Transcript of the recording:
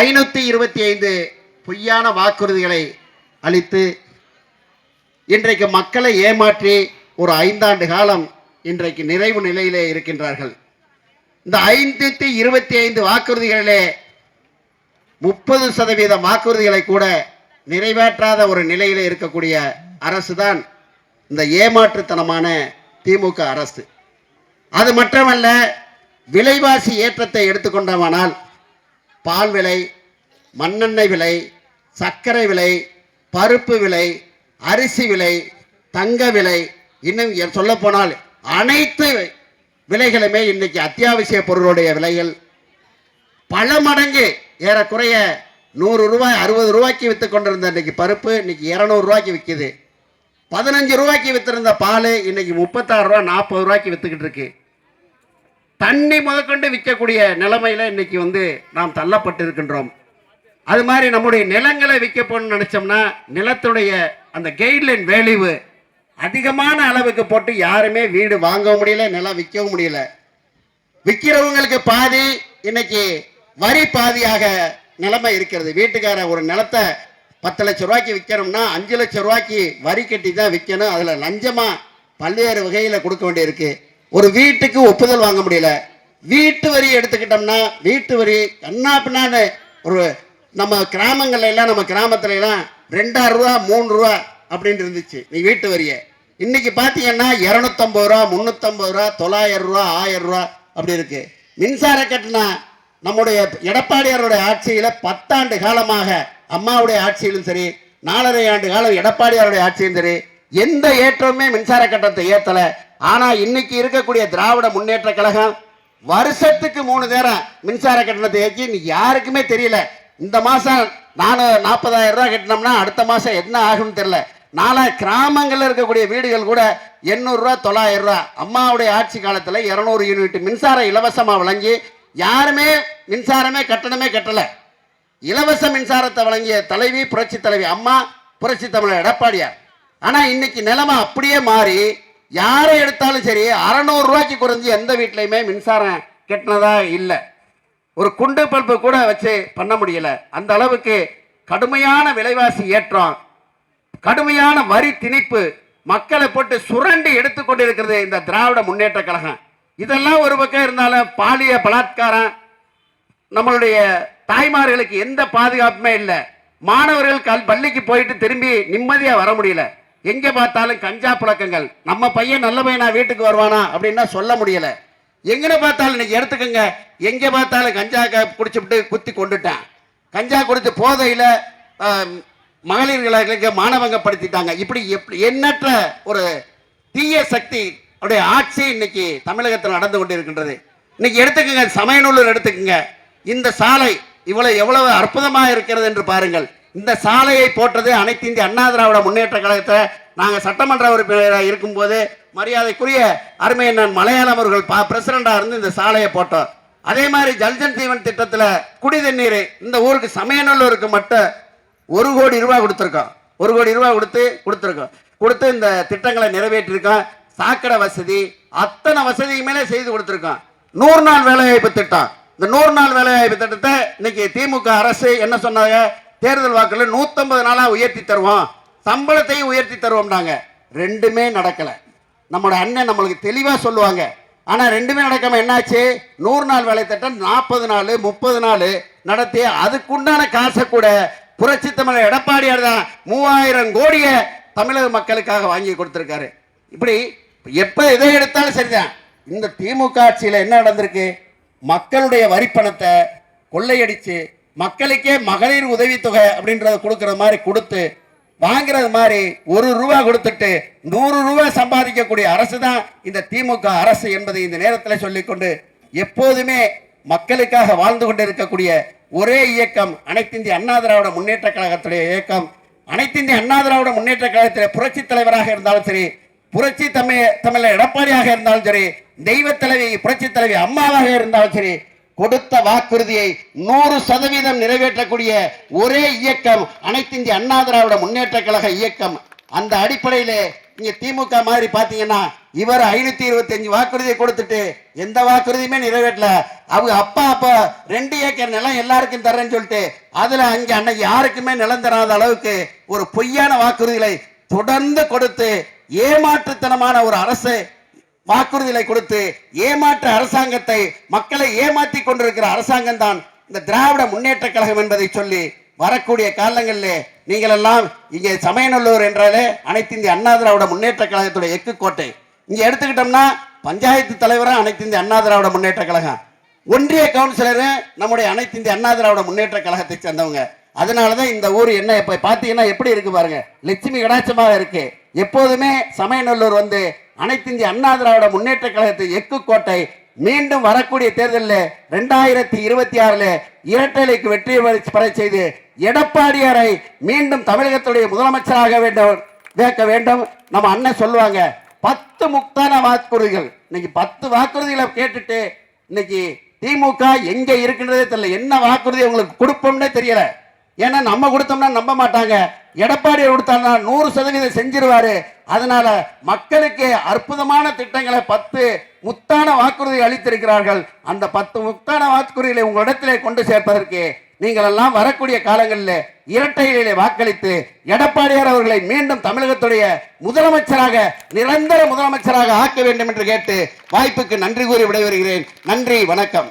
ஐநூத்தி இருபத்தி ஐந்து பொய்யான வாக்குறுதிகளை அளித்து இன்றைக்கு மக்களை ஏமாற்றி ஒரு ஐந்தாண்டு காலம் இன்றைக்கு நிறைவு நிலையிலே இருக்கின்றார்கள். இந்த ஐநூத்தி இருபத்தி ஐந்து வாக்குறுதிகளிலே முப்பது சதவீத வாக்குறுதிகளை கூட நிறைவேற்றாத ஒரு நிலையிலே இருக்கக்கூடிய அரசு தான் இந்த ஏமாற்றுத்தனமான திமுக அரசு. அது மட்டுமல்ல விலைவாசி ஏற்றத்தை எடுத்துக்கொண்டோமானால் பால் விலை மண்ணெண்ணெய் விலை சர்க்கரை விலை பருப்பு விலை அரிசி விலை தங்க விலை இன்னும் சொல்ல போனால் அனைத்து விலைகளுமே இன்னைக்கு அத்தியாவசிய பொருளுடைய விலைகள். பல மடங்கு ஏறக்குறைய நூறு ரூபாய் அறுபது ரூபாய்க்கு விற்று கொண்டிருந்த இன்னைக்கு பருப்பு இன்னைக்கு இரநூறு ரூபாய்க்கு விற்கிது பதினஞ்சு ரூபாய்க்கு வித்திருந்த பால் இன்னைக்கு முப்பத்தாறு ரூபா நாற்பது ரூபாய்க்கு விற்றுக்கிட்டு இருக்கு. தண்ணி முதற்கொண்டு விற்கக்கூடிய நிலைமையில இன்னைக்கு வந்து நாம் தள்ளப்பட்டு இருக்கின்றோம் அது மாதிரி நம்முடைய நிலங்களை விற்க போகணும்னு நினைச்சோம்னா நிலத்துடைய அந்த கைட்லைன் வேலிவு அதிகமான அளவுக்கு போட்டு யாருமே வீடு வாங்கவும் முடியல நிலம் விற்கவும் முடியல. விற்கிறவங்களுக்கு பாதி இன்னைக்கு வரி பாதியாக நிலைமை இருக்கிறது. வீட்டுக்கார ஒரு நிலத்தை பத்து லட்சம் ரூபாய்க்கு விற்கணும்னா அஞ்சு லட்சம் ரூபாய்க்கு வரி கட்டி தான் விற்கணும் அதில் லஞ்சமாக பல்வேறு வகையில் கொடுக்க வேண்டியிருக்கு. ஒரு வீட்டுக்கு ஒப்புதல் வாங்க முடியல. வீட்டு வரி எடுத்துக்கிட்டோம்னா வீட்டு வரி கண்ணா பின்னான்னு ஒரு நம்ம கிராமங்கள்ல எல்லாம் நம்ம கிராமத்துல எல்லாம் ரெண்டாயிரம் ரூபா மூணு ரூபா அப்படின்னு இருந்துச்சு நீ வீட்டு வரியை. இன்னைக்கு பார்த்தீங்கன்னா இரநூத்தம்பது ரூபா முந்நூற்றம்பது ரூபா தொள்ளாயிரம் ரூபா ஆயிரம் ரூபா அப்படி இருக்கு. மின்சார கட்டணம் நம்முடைய எடப்பாடியாருடைய ஆட்சியில பத்தாண்டு காலமாக அம்மாவுடைய ஆட்சியிலும் சரி நாலரை ஆண்டு காலம் எடப்பாடியாருடைய ஆட்சியும் சரி எந்த ஏற்றமுமே மின்சார கட்டணத்தை ஏத்தல. ஆனா இன்னைக்கு இருக்கக்கூடிய திராவிட முன்னேற்ற கழகம் வருஷத்துக்கு மூணு நேரம் மின்சார கட்டணத்தை ஏற்றி இன்னைக்கு யாருக்குமே தெரியல. இந்த மாசம் நானு நாற்பதாயிரம் ரூபாய் கட்டினோம்னா அடுத்த மாசம் என்ன ஆகும்னு தெரியல. நாளா கிராமங்களில் இருக்கக்கூடிய வீடுகள் கூட எண்ணூறுரூவா தொள்ளாயிரம் ரூபா அம்மாவுடைய ஆட்சி காலத்துல இருநூறு யூனிட் மின்சாரம் இலவசமா வழங்கி யாருமே மின்சாரமே கட்டணமே கட்டல. இலவச மின்சாரத்தை வழங்கிய தலைவி புரட்சி தலைவி அம்மா புரட்சி தமிழர் எடப்பாடியார். ஆனா இன்னைக்கு நிலைமை அப்படியே மாறி யாரை எடுத்தாலும் சரி அறநூறு ரூபாய்க்கு குறைஞ்சி எந்த வீட்லையுமே மின்சாரம் கெட்டினதா இல்லை. ஒரு குண்டு பல்பு கூட வச்சு பண்ண முடியல. அந்த அளவுக்கு கடுமையான விலைவாசி ஏற்றம் கடுமையான வரி திணிப்பு மக்களை போட்டு சுரண்டி எடுத்துக்கொண்டு இருக்கிறது இந்த திராவிட முன்னேற்ற கழகம். இதெல்லாம் ஒரு பக்கம் இருந்தாலும் பாலிய பலாத்காரம் நம்மளுடைய தாய்மார்களுக்கு எந்த பாதுகாப்புமே இல்லை. மாணவர்கள் கல் பள்ளிக்கு போயிட்டு திரும்பி நிம்மதியாக வர முடியல. எங்க பார்த்தாலும் கஞ்சா புழக்கங்கள். நம்ம பையன் நல்ல பையனா வீட்டுக்கு வருவானா அப்படின்னா சொல்ல முடியல. எங்கன பார்த்தாலும் இன்னைக்கு எடுத்துக்கோங்க. எங்க பார்த்தாலும் கஞ்சா க- குத்தி கொண்டுட்டான். கஞ்சா குடித்து போதையில ஆம், மகளிர்களுக்கு மானவங்கப்படுத்திட்டாங்க இப்படி எப்படி எண்ணற்ற ஒரு தீய சக்தி உடைய ஆட்சி இன்னைக்கு தமிழகத்தில் நடந்து கொண்டிருக்கின்றது. இன்னைக்கு எடுத்துக்கங்க சமயநூலூர் எடுத்துக்கங்க. இந்த சாலை இவ்வளவு எவ்வளவு அற்புதமாக இருக்கிறது என்று பாருங்கள். இந்த சாலையை போட்டது அனைத்து இந்திய அண்ணா திராவிட முன்னேற்ற கழகத்தை நாங்கள் சட்டமன்ற உறுப்பினராக இருக்கும்போது மரியாதைக்குரிய அருமையண்ணன் மலையாளம் அவர்கள் பா பிரசிடண்டா இருந்து இந்த சாலையை போட்டோம் அதே மாதிரி ஜல்ஜன் தீவன் திட்டத்தில் குடி தண்ணீர் இந்த ஊருக்கு சமயநல்லூருக்கு மட்டும் ஒரு கோடி ரூபாய் கொடுத்துருக்கோம். ஒரு கோடி ரூபாய் கொடுத்து கொடுத்துருக்கோம். கொடுத்து இந்த திட்டங்களை நிறைவேற்றிருக்கோம். சாக்கடை வசதி அத்தனை வசதியுமே செய்து கொடுத்துருக்கோம். நூறு நாள் வேலைவாய்ப்பு திட்டம். இந்த நூறு நாள் வேலைவாய்ப்பு திட்டத்தை இன்னைக்கு திமுக அரசு என்ன சொன்னாங்க? தேர்தல் வாக்குல நூத்தம்பது நாளா உயர்த்தி தருவோம். சம்பளத்தையும் உயர்த்தி தருவோம்னாங்க. ரெண்டுமே நடக்கல. நம்மளோட அண்ணன் நம்மளுக்கு தெளிவா சொல்லுவாங்க. ஆனா ரெண்டுமே நடக்காம என்னாச்சு? நூறு நாள் வேலை திட்டம் நாற்பது நாள் முப்பது நாள் நடத்தி அதுக்குண்டான காசை கூட புரட்சி தமிழர் எடப்பாடியார் தான் மூவாயிரம் கோடியை தமிழக மக்களுக்காக வாங்கி கொடுத்துருக்காரு. இப்படி எப்போ எதை எடுத்தாலும் சரிதான். இந்த திமுக ஆட்சியில் என்ன நடந்திருக்கு? மக்களுடைய வரிப்பணத்தை கொள்ளையடித்து மக்களுக்கே மகளிர் உதவித்தொகை அப்படின்றத கொடுக்கற மாதிரி கொடுத்து வாங்குறது மாதிரி ஒரு ரூபா கொடுத்துட்டு நூறு ரூபா சம்பாதிக்கக்கூடிய அரசு தான் இந்த திமுக அரசு என்பதை இந்த நேரத்தில் சொல்லிக்கொண்டு எப்போதுமே மக்களுக்காக வாழ்ந்து கொண்டு இருக்கக்கூடிய ஒரே இயக்கம் அனைத்திந்திய அண்ணா திராவிட முன்னேற்ற கழகத்துடைய இயக்கம். அனைத்திந்திய அண்ணா திராவிட முன்னேற்ற கழகத்தில் புரட்சி தலைவராக இருந்தாலும் சரி புரட்சி தமிழ் தமிழர் எடப்பாடியாக இருந்தாலும் சரி தெய்வ தலைவி புரட்சி தலைவி அம்மாவாக இருந்தாலும் சரி கொடுத்த வாக்குறுதியை நூறு சதவீதம் நிறைவேற்றக்கூடிய ஒரே இயக்கம் அனைத்து இந்திய அண்ணா திராவிட முன்னேற்ற கழக இயக்கம். அந்த அடிப்படையிலே நீங்க திமுக மாதிரி பாத்தீங்கன்னா இவர் ஐநூத்தி இருபத்தி அஞ்சு வாக்குறுதியை கொடுத்துட்டு எந்த வாக்குறுதியுமே நிறைவேற்றல. அவங்க அப்பா அப்பா ரெண்டு ஏக்கர் நிலம் எல்லாருக்கும் தர்றேன்னு சொல்லிட்டு அதுல அங்க அன்னைக்கு யாருக்குமே நிலம் தராத அளவுக்கு ஒரு பொய்யான வாக்குறுதிகளை தொடர்ந்து கொடுத்து ஏமாற்றுத்தனமான ஒரு அரசு வாக்குறுதிகளை கொடுத்து ஏமாற்ற அரசாங்கத்தை மக்களை ஏமாத்தி கொண்டிருக்கிற அரசாங்கம் தான் இந்த திராவிட முன்னேற்ற கழகம் என்பதை சொல்லி வரக்கூடிய காலங்களிலே நீங்கள் எல்லாம் இங்கே சமயநல்லூர் என்றாலே அனைத்து இந்திய அண்ணா திராவிட முன்னேற்ற கழகத்துடைய எக்கு கோட்டை. இங்கே எடுத்துக்கிட்டோம்னா பஞ்சாயத்து தலைவரும் அனைத்து இந்திய அண்ணா திராவிட முன்னேற்ற கழகம். ஒன்றிய கவுன்சிலரும் நம்முடைய அனைத்து இந்திய அண்ணா திராவிட முன்னேற்ற கழகத்தை சேர்ந்தவங்க. அதனால தான் இந்த ஊர் என்ன இப்போ பார்த்தீங்கன்னா எப்படி இருக்கு பாருங்க. லட்சுமி கடாட்சமாக இருக்கு. எப்போதுமே சமயநல்லூர் வந்து அனைத்து இந்திய அண்ணா திராவிட முன்னேற்ற கழகத்தை எக்கு கோட்டை மீண்டும் வரக்கூடிய தேர்தலில் ரெண்டாயிரத்தி இருபத்தி ஆறில் இரட்டைலைக்கு வெற்றி பெற செய்து எடப்பாடியாரை மீண்டும் தமிழகத்துடைய முதலமைச்சராக வேண்டும் கேட்க வேண்டும். நம்ம அண்ணன் சொல்லுவாங்க பத்து முக்தான வாக்குறுதிகள். இன்னைக்கு பத்து வாக்குறுதிகளை கேட்டுட்டு இன்னைக்கு திமுக எங்க இருக்கின்றதே தெரியல. என்ன வாக்குறுதி உங்களுக்கு கொடுப்போம்னே தெரியல. ஏன்னா நம்ம கொடுத்தோம்னா நம்ப மாட்டாங்க. எடப்பாடி கொடுத்தாங்கன்னா நூறு சதவீதம் செஞ்சிருவாரு. அதனால மக்களுக்கு அற்புதமான திட்டங்களை பத்து முத்தான வாக்குறுதி அளித்திருக்கிறார்கள். அந்த பத்து முத்தான வாக்குறுதிகளை உங்களிடத்திலே கொண்டு சேர்ப்பதற்கு நீங்கள் எல்லாம் வரக்கூடிய காலங்களில் இரட்டையிலே வாக்களித்து எடப்பாடியார் அவர்களை மீண்டும் தமிழகத்துடைய முதலமைச்சராக நிரந்தர முதலமைச்சராக ஆக்க வேண்டும் என்று கேட்டு வாய்ப்புக்கு நன்றி கூறி விடைபெறுகிறேன். நன்றி வணக்கம்.